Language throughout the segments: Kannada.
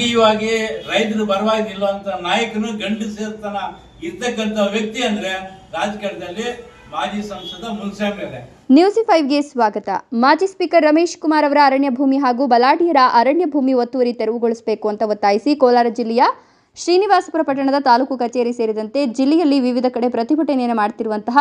ರಾಜಕೀಯವಾಗಿ ರೈತರು ಪರವಾಗಿ ನಿಲ್ಲುವಂತ ನಾಯಕನು ಸೇರ್ತನ ಇರ್ತಕ್ಕಂತ ವ್ಯಕ್ತಿ ಅಂದ್ರೆ ರಾಜಕೀಯದಲ್ಲಿ ಮಾಜಿ ಸಂಸದ ಮುನ್ಸ್ವಾಮಿ ನ್ಯೂಸ್ ಫೈವ್ಗೆ ಸ್ವಾಗತ. ಮಾಜಿ ಸ್ಪೀಕರ್ ರಮೇಶ್ ಕುಮಾರ್ ಅವರ ಅರಣ್ಯ ಭೂಮಿ ಹಾಗೂ ಬಲಾಢ್ಯರ ಅರಣ್ಯ ಭೂಮಿ ಒತ್ತುವರಿ ತೆರವುಗೊಳಿಸಬೇಕು ಅಂತ ಒತ್ತಾಯಿಸಿ ಕೋಲಾರ ಜಿಲ್ಲೆಯ ಶ್ರೀನಿವಾಸಪುರ ಪಟ್ಟಣದ ತಾಲೂಕು ಕಚೇರಿ ಸೇರಿದಂತೆ ಜಿಲ್ಲೆಯಲ್ಲಿ ವಿವಿಧ ಕಡೆ ಪ್ರತಿಭಟನೆಯನ್ನು ಮಾಡ್ತಿರುವಂತಹ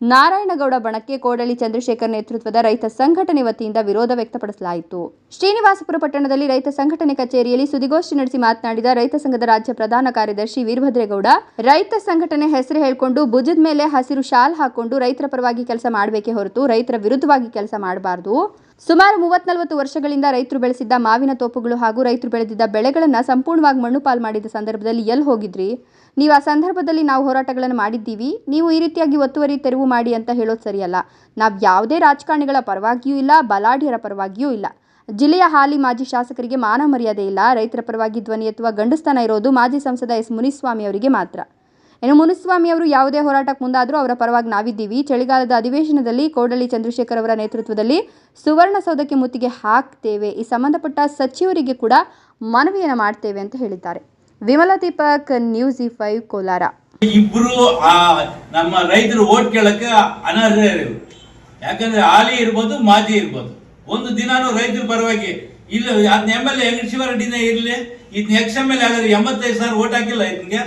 ನಾರಾಯಣಗೌಡ ಬಣಕ್ಕೆ ಕೋಡಳಿ ಚಂದ್ರಶೇಖರ್ ನೇತೃತ್ವದ ರೈತ ಸಂಘಟನೆ ವತಿಯಿಂದ ವಿರೋಧ ವ್ಯಕ್ತಪಡಿಸಲಾಯಿತು. ಶ್ರೀನಿವಾಸಪುರ ಪಟ್ಟಣದಲ್ಲಿ ರೈತ ಸಂಘಟನೆ ಕಚೇರಿಯಲ್ಲಿ ಸುದ್ದಿಗೋಷ್ಠಿ ನಡೆಸಿ ಮಾತನಾಡಿದ ರೈತ ಸಂಘದ ರಾಜ್ಯ ಪ್ರಧಾನ ಕಾರ್ಯದರ್ಶಿ ವೀರಭದ್ರೇಗೌಡ, ರೈತ ಸಂಘಟನೆ ಹೆಸರು ಹೇಳಿಕೊಂಡು ಭುಜದ ಮೇಲೆ ಹಸಿರು ಶಾಲ್ ಹಾಕೊಂಡು ರೈತರ ಪರವಾಗಿ ಕೆಲಸ ಮಾಡಬೇಕೇ ಹೊರತು ರೈತರ ವಿರುದ್ಧವಾಗಿ ಕೆಲಸ ಮಾಡಬಾರದು. ಸುಮಾರು ಮೂವತ್ ನಲವತ್ತು ವರ್ಷಗಳಿಂದ ರೈತರು ಬೆಳೆಸಿದ್ದ ಮಾವಿನ ತೋಪುಗಳು ಹಾಗೂ ರೈತರು ಬೆಳೆದಿದ್ದ ಬೆಳೆಗಳನ್ನು ಸಂಪೂರ್ಣವಾಗಿ ಮಣ್ಣು ಪಾಲು ಮಾಡಿದ ಸಂದರ್ಭದಲ್ಲಿ ಎಲ್ಲಿ ಹೋಗಿದ್ರಿ? ನೀವು ಆ ಸಂದರ್ಭದಲ್ಲಿ ನಾವು ಹೋರಾಟಗಳನ್ನು ಮಾಡಿದ್ದೀವಿ. ನೀವು ಈ ರೀತಿಯಾಗಿ ಒತ್ತುವರಿ, ತೆರವು ಮಾಡಿ ಅಂತ ಹೇಳೋದು ಸರಿಯಲ್ಲ. ನಾವು ಯಾವುದೇ ರಾಜಕಾರಣಿಗಳ ಪರವಾಗಿಯೂ ಇಲ್ಲ, ಬಲಾಢ್ಯರ ಪರವಾಗಿಯೂ ಇಲ್ಲ. ಜಿಲ್ಲೆಯ ಹಾಲಿ ಮಾಜಿ ಶಾಸಕರಿಗೆ ಮಾನ ಮರ್ಯಾದೆ ಇಲ್ಲ. ರೈತರ ಪರವಾಗಿ ಧ್ವನಿ ಎತ್ತುವ ಗಂಡಸ್ಥಾನ ಇರೋದು ಮಾಜಿ ಸಂಸದ ಎಸ್. ಮುನಿಸ್ವಾಮಿ ಅವರಿಗೆ ಮಾತ್ರ. ಇನ್ನು ಮುನಿಸ್ವಾಮಿ ಅವರು ಯಾವುದೇ ಹೋರಾಟಕ್ಕೆ ಮುಂದಾದರೂ ಅವರ ಪರವಾಗಿ ನಾವಿದ್ದೀವಿ. ಚಳಿಗಾಲದ ಅಧಿವೇಶನದಲ್ಲಿ ಕೋಡಳ್ಳಿ ಚಂದ್ರಶೇಖರ್ ಅವರ ನೇತೃತ್ವದಲ್ಲಿ ಸುವರ್ಣಸೌಧಕ್ಕೆ ಮುತ್ತಿಗೆ ಹಾಕ್ತೇವೆ. ಈ ಸಂಬಂಧಪಟ್ಟ ಸಚಿವರಿಗೆ ಕೂಡ ಮನವಿಯನ್ನು ಮಾಡ್ತೇವೆ ಅಂತ ಹೇಳಿದ್ದಾರೆ. Vimala Deepak news E five Kolar. ಇಬ್ರು ನಮ್ಮ ರೈತರು ಓಟ್ ಕೇಳಕ್ಕೆ ಅನರ್ಹರು. ಯಾಕಂದ್ರೆ ಹಾಲಿ ಇರ್ಬೋದು ಮಾಜಿ ಇರ್ಬೋದು. ಒಂದು ದಿನಾನು ರೈತರ ಪರವಾಗಿ ಇಲ್ಲ ಅದನ್ನ ಎಂ ಎಲ್ ಎ ಶಿವರೆಡ್ಡಿನೇ ಇರ್ಲಿ. ಇದನ್ನ ಎಕ್ಸ್ ಎಂ ಎಲ್ ಆಗಿದ್ರೆ ಎಂಬತ್ತೈದು ಸಾವಿರ ಓಟ್ ಹಾಕಿಲ್ಲ ಇದನ್ಗೆ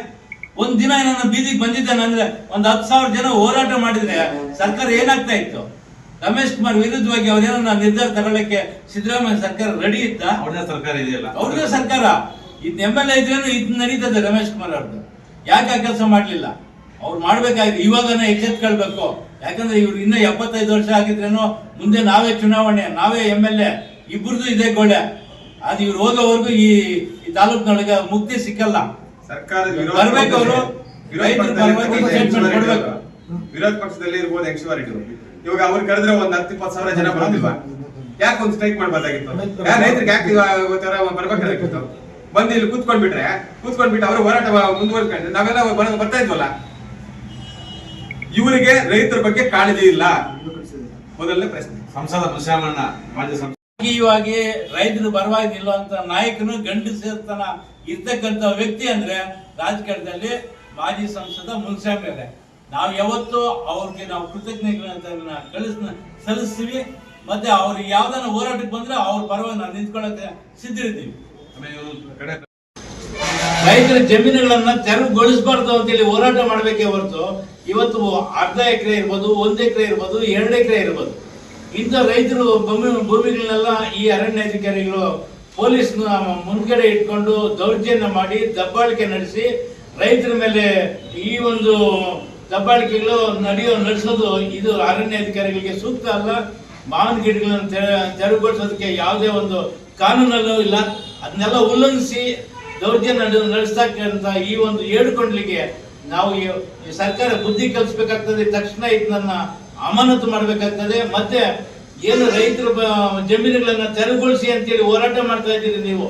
ಒಂದ್ ದಿನ ನನ್ನ ಬೀದಿಗೆ ಬಂದಿದ್ದಾನೆ ಅಂದ್ರೆ ಒಂದ್ ಹತ್ತು ಸಾವಿರ ಜನ ಹೋರಾಟ ಮಾಡಿದ್ರೆ ಸರ್ಕಾರ ಏನಾಗ್ತಾ ಇತ್ತು? ರಮೇಶ್ ಕುಮಾರ್ ವಿರುದ್ಧವಾಗಿ ಅವ್ರೇನೋ ನಿರ್ಧಾರ ತಗೊಳ್ಳಕ್ಕೆ ಸಿದ್ದರಾಮಯ್ಯ ಸರ್ಕಾರ ರೆಡಿ ಇತ್ತ? ಅವ್ರದೇ ಸರ್ಕಾರ ಇದೆಯಲ್ಲ. ಅವ್ರದೇ ಸರ್ಕಾರ. ಇದ್ ಎಂ ಎಲ್ ಎ ಇದ್ರೇನು ಇದು ನಡೀತದೆ ರಮೇಶ್ ಕುಮಾರ್ ಅವ್ರದ್ದು ಯಾಕೆ ಆ ಕೆಲಸ ಮಾಡ್ಲಿಲ್ಲ? ಅವ್ರು ಮಾಡ್ಬೇಕಾಗಿ ಇವಾಗನೇ ಎಚ್ಚೆತ್ಕೊಳ್ಬೇಕು ಯಾಕಂದ್ರೆ ಇವ್ರು ಇನ್ನೂ ಎಪ್ಪತ್ತೈದು ವರ್ಷ ಆಗಿದ್ರೇನು ಮುಂದೆ ನಾವೇ ಚುನಾವಣೆ ನಾವೇ ಎಂ ಎಲ್ ಎ ಇಬ್ಬರದು ಇದೆ ಗೋಡೆ. ಅದು ಇವ್ರು ಹೋಗೋವರೆಗೂ ಈ ಈ ತಾಲೂಕಿನೊಳಗೆ ಮುಕ್ತಿ ಸಿಕ್ಕಲ್ಲ. ಸರ್ಕಾರದ ವಿರೋಧ ಬರ್ಬೇಕು ಅವ್ರು. ಪಕ್ಷದಲ್ಲಿ- ವಿರೋಧ ಪಕ್ಷದಲ್ಲಿ statement ಇರ್ಬೋದು ಯಕ್ಷವಾರಿಗಳು ಇವಾಗ ಅವ್ರು ಕರೆದ್ರೆ ಒಂದ್ ಹತ್ತು ಇಪ್ಪತ್ತು ಸಾವಿರ ಜನ ಬರೋದಿಲ್ವಾ ಯಾಕೆ ಒಂದು ಸ್ಟ್ರೈಕ್ ಮಾಡ್ಬೋದಾಗಿತ್ತು ಯಾರು ರೈತರಿಗೆ ಯಾಕೆ ಬರ್ಬೇಕಾಗಿತ್ತು? ಬಂದು ಇಲ್ಲಿ ಕೂತ್ಕೊಂಡ್ಬಿಟ್ರೆ ಕೂತ್ಕೊಂಡ್ಬಿಟ್ಟು ಅವರು ಹೋರಾಟ ಮುಂದುವರ್ಕೊಂಡು ನಾವೆಲ್ಲ ಬರ- ಬರ್ತಾ ಇದ್ವಲ್ಲ? ಇವರಿಗೆ ರೈತರ ಬಗ್ಗೆ ಕಾಳಜಿ ಇಲ್ಲ. ಮೊದಲನೇ ಪ್ರಶ್ನೆ. ಸಂಸದ ಪ್ರಶಾಮಣ್ಣ ಮಾಜಿ ಸಂಸದ. ರೈತರು ಪರವಾಗಿಲ್ಲ ಅಂತ ನಾಯಕನು ಗಂಡಸತನ ಇರ್ತಕ್ಕಂತ ವ್ಯಕ್ತಿ ಅಂದ್ರೆ ರಾಜಕೀಯದಲ್ಲಿ ಮಾಜಿ ಸಂಸದ ಮುನ್ಸ್ವಾಮಿ ಅವರೇ. ನಾವು ಯಾವತ್ತು ಅವ್ರಿಗೆ ನಾವು ಕೃತಜ್ಞತೆಗಳನ್ನ ಕಳಿಸ್ ಸಲ್ಲಿಸ್ತೀವಿ. ಮತ್ತೆ ಅವ್ರಿಗೆ ಯಾವ್ದಾನ ಹೋರಾಟಕ್ಕೆ ಬಂದ್ರೆ ಅವ್ರ ಪರವಾಗಿ ನಾವು ನಿಂತ್ಕೊಳ್ಳಕ್ಕೆ ಸಿದ್ಧರಿದ್ದೀವಿ ರೈತರ ಜಮೀನುಗಳನ್ನ ತೆರವುಗೊಳಿಸಬಾರ್ದು ಅಂತೇಳಿ ಹೋರಾಟ ಮಾಡಬೇಕೇ ಹೊರತು ಇವತ್ತು ಅರ್ಧ ಎಕರೆ ಇರ್ಬೋದು, ಒಂದ್ ಎಕರೆ ಇರ್ಬೋದು, ಎರಡು ಎಕರೆ ಇರ್ಬೋದು. ಇಂಥ ರೈತರು ಭೂಮಿ ಭೂಮಿಗಳನ್ನೆಲ್ಲ ಈ ಅರಣ್ಯ ಅರಣ್ಯಾಧಿಕಾರಿಗಳು ಪೊಲೀಸ್ ಮುಂದ್ಗಡೆ ಇಟ್ಕೊಂಡು ದೌರ್ಜನ್ಯ ಮಾಡಿ ದಬ್ಬಾಳಿಕೆ ನಡೆಸಿ ರೈತರ ಮೇಲೆ ಈ ಒಂದು ದಬ್ಬಾಳಿಕೆಗಳು ನಡೆಯೋ, ನಡೆಸೋದು ಇದು ಅರಣ್ಯ ಅಧಿಕಾರಿಗಳಿಗೆ ಸೂಕ್ತ ಅಲ್ಲ. ಮಾವಿನ ಗಿಡಗಳನ್ನು ತೆರ- ತೆರವುಗೊಳಿಸೋದಕ್ಕೆ ಯಾವುದೇ ಒಂದು ಕಾನೂನಲ್ಲೂ ಇಲ್ಲ. ಅದನ್ನೆಲ್ಲ ಉಲ್ಲಂಘಿಸಿ ದೌರ್ಜನ್ಯ ನಡೆ- ನಡೆಸ್ತಕ್ಕಂಥ ಈ ಒಂದು ಹೇಳ್ಕೊಂಡ್ಲಿಕ್ಕೆ ನಾವು ಸರ್ಕಾರ ಬುದ್ಧಿ ಕಲಿಸ್ಬೇಕಾಗ್ತದೆ. ತಕ್ಷಣ ಇದನ್ನ ಅಮಾನತು ಮಾಡಬೇಕಾಗ್ತದೆ. ಮತ್ತೆ ಏನು ರೈತರ ಜಮೀನುಗಳನ್ನ ತೆರವುಗೊಳಿಸಿ ಅಂತೇಳಿ ಹೋರಾಟ ಮಾಡ್ತಾ ಇದ್ದೀರಿ ನೀವು?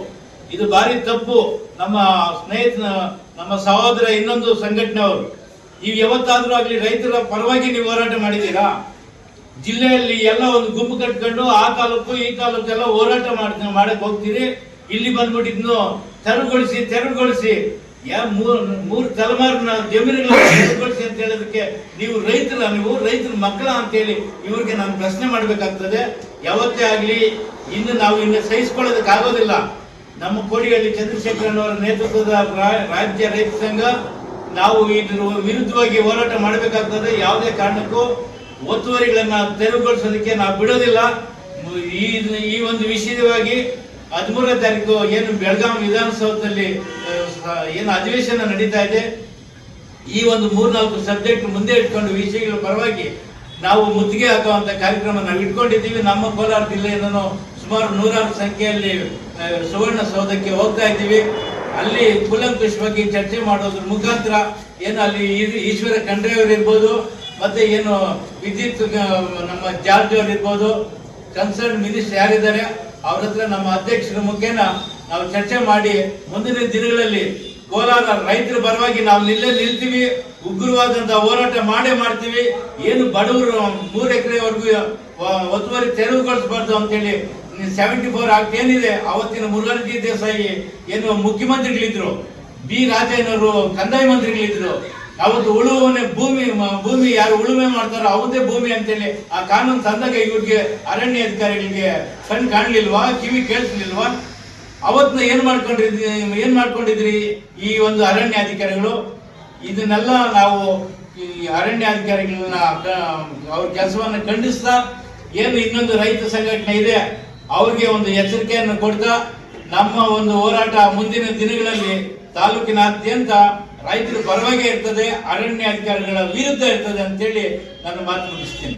ಇದು ಭಾರಿ ತಪ್ಪು. ನಮ್ಮ ಸ್ನೇಹಿತ ನಮ್ಮ ಸಹೋದರ ಇನ್ನೊಂದು ಸಂಘಟನೆ ಅವರು. ನೀವು ಯಾವತ್ತಾದ್ರೂ ಆಗಲಿ ರೈತರ ಪರವಾಗಿ ನೀವು ಹೋರಾಟ ಮಾಡಿದ್ದೀರಾ? ಜಿಲ್ಲೆಯಲ್ಲಿ ಎಲ್ಲ ಒಂದು ಗುಂಪು ಕಟ್ಕೊಂಡು ಆ ತಾಲೂಕು, ಈ ತಾಲೂಕು ಎಲ್ಲ ಹೋರಾಟ ಮಾಡ್ ಮಾಡಕ್ ಹೋಗ್ತೀರಿ. ಇಲ್ಲಿ ಬಂದ್ಬಿಟ್ಟು ಇನ್ನು ತೆರವುಗೊಳಿಸಿ ತೆರವುಗೊಳಿಸಿ. ಮೂರು ತಲೆಮಾರಿನ ಜಮೀನುಗಳನ್ನ ತೆರವುಗೊಳಿಸಿ ಅಂತ ಹೇಳೋದಕ್ಕೆ ನೀವು ರೈತರ ನೀವು ರೈತರ ಮಕ್ಕಳ ಅಂತೇಳಿ ಇವ್ರಿಗೆ ನಾನು ಪ್ರಶ್ನೆ ಮಾಡಬೇಕಾಗ್ತದೆ. ಯಾವತ್ತೇ ಆಗಲಿ, ಇನ್ನು ನಾವು ಇನ್ನು ಸಹಿಸ್ಕೊಳ್ಳೋದಕ್ಕಾಗೋದಿಲ್ಲ ನಮ್ಮ ಕೋಡಿಹಳ್ಳಿ ಚಂದ್ರಶೇಖರನ್ ಅವರ ನೇತೃತ್ವದ ರಾಜ್ಯ ರೈತ ಸಂಘ ನಾವು ಇದ್ರ ವಿರುದ್ಧವಾಗಿ ಹೋರಾಟ ಮಾಡಬೇಕಾಗ್ತದೆ. ಯಾವುದೇ ಕಾರಣಕ್ಕೂ ಒತ್ತುವರಿಗಳನ್ನ ತೆರವುಗೊಳಿಸೋದಕ್ಕೆ ನಾವು ಬಿಡೋದಿಲ್ಲ. ಈ ಈ ಒಂದು ವಿಷಯವಾಗಿ ಹದಿಮೂರನೇ ತಾರೀಕು ಏನು ಬೆಳಗಾವಿ ವಿಧಾನಸೌಧದಲ್ಲಿ ಏನು ಅಧಿವೇಶನ ನಡೀತಾ ಇದೆ. ಈ ಒಂದು ಮೂರ್ನಾಲ್ಕು ಸಬ್ಜೆಕ್ಟ್ ಮುಂದೆ ಇಟ್ಕೊಂಡು ವಿಷಯಗಳ ಪರವಾಗಿ ನಾವು ಮುತ್ತಿಗೆ ಹಾಕುವಂತ ಕಾರ್ಯಕ್ರಮ ನಾವು ಇಟ್ಕೊಂಡಿದ್ದೀವಿ. ನಮ್ಮ ಕೋಲಾರ ಜಿಲ್ಲೆಯನ್ನು ಸುಮಾರು ನೂರಾರು ಸಂಖ್ಯೆಯಲ್ಲಿ ಸುವರ್ಣ ಸೌಧಕ್ಕೆ ಹೋಗ್ತಾ ಇದ್ದೀವಿ. ಅಲ್ಲಿ ಕೂಲಂಕುಷವಾಗಿ ಚರ್ಚೆ ಮಾಡೋದ್ರ ಮುಖಾಂತರ ಏನು ಅಲ್ಲಿ ಈಶ್ವರ ಖಂಡ್ರೆ ಅವರು ಇರ್ಬೋದು ಮತ್ತೆ ಏನು ವಿದ್ಯುತ್ ನಮ್ಮ ಜಾರ್ಜ್ ಅವರು ಇರ್ಬೋದು ಕನ್ಸರ್ನ್ ಮಿನಿಸ್ಟರ್ ಯಾರಿದ್ದಾರೆ, ಅವ್ರ ಹತ್ರ ನಮ್ಮ ಅಧ್ಯಕ್ಷರ ಮುಖೇನ ನಾವು ಚರ್ಚೆ ಮಾಡಿ ಮುಂದಿನ ದಿನಗಳಲ್ಲಿ ಕೋಲಾರ ರೈತರ ಪರವಾಗಿ ನಾವು ನಿಲ್ಲೇ ನಿಲ್ತೀವಿ, ಉಗ್ರವಾದಂತ ಹೋರಾಟ ಮಾಡೇ ಮಾಡ್ತೀವಿ. ಏನು ಬಡವರು ಮೂರು ಎಕರೆವರೆಗೂ ಒತ್ತುವರಿ ತೆರವುಗೊಳಿಸಬಾರ್ದು ಅಂತೇಳಿ ಸೆವೆಂಟಿ ಫೋರ್ ಆಕ್ಟ್ ಏನಿದೆ, ಅವತ್ತಿನ ಮುರುಘಾಜಿ ದೇಸಾಯಿ ಏನು ಮುಖ್ಯಮಂತ್ರಿಗಳಿದ್ರು, ಬಿ ರಾಜಯ್ಯನವರು ಕಂದಾಯ ಮಂತ್ರಿಗಳಿದ್ರು. ಅವತ್ತು ಉಳುವನೇ ಭೂಮಿ ಭೂಮಿ ಯಾರು ಉಳುಮೆ ಮಾಡ್ತಾರೋ ಅವದೇ ಭೂಮಿ ಅಂತೇಳಿ ಆ ಕಾನೂನು ತಂದಾಗ ಇವ್ರಿಗೆ ಅರಣ್ಯ ಅಧಿಕಾರಿಗಳಿಗೆ ಕಣ್ ಕಾಣ್ಲಿಲ್ವಾ, ಕಿವಿ ಕೇಳಿಸ್ಲಿಲ್ವಾ? ಅವತ್ನ ಏನ್ ಮಾಡ್ಕೊಂಡಿದ್ರಿ ಏನ್ ಮಾಡ್ಕೊಂಡಿದ್ರಿ? ಈ ಒಂದು ಅರಣ್ಯ ಅಧಿಕಾರಿಗಳು ಇದನ್ನೆಲ್ಲ ನಾವು ಈ ಅರಣ್ಯ ಅಧಿಕಾರಿಗಳನ್ನ ಅವ್ರ ಕೆಲಸವನ್ನು ಖಂಡಿಸ್ತಾ, ಏನು ಇನ್ನೊಂದು ರೈತ ಸಂಘಟನೆ ಇದೆ, ಅವ್ರಿಗೆ ಒಂದು ಎಚ್ಚರಿಕೆಯನ್ನು ಕೊಡ್ತಾ, ನಮ್ಮ ಒಂದು ಹೋರಾಟ ಮುಂದಿನ ದಿನಗಳಲ್ಲಿ ತಾಲೂಕಿನಾದ್ಯಂತ ರೈತರ ಪರವಾಗಿ ಇರ್ತದೆ ಅರಣ್ಯ ಅಧಿಕಾರಿಗಳ ವಿರುದ್ಧ ಇರ್ತದೆ ಅಂತೇಳಿ ನನ್ನ ಮಾತು ಮುಗಿಸ್ತೀನಿ.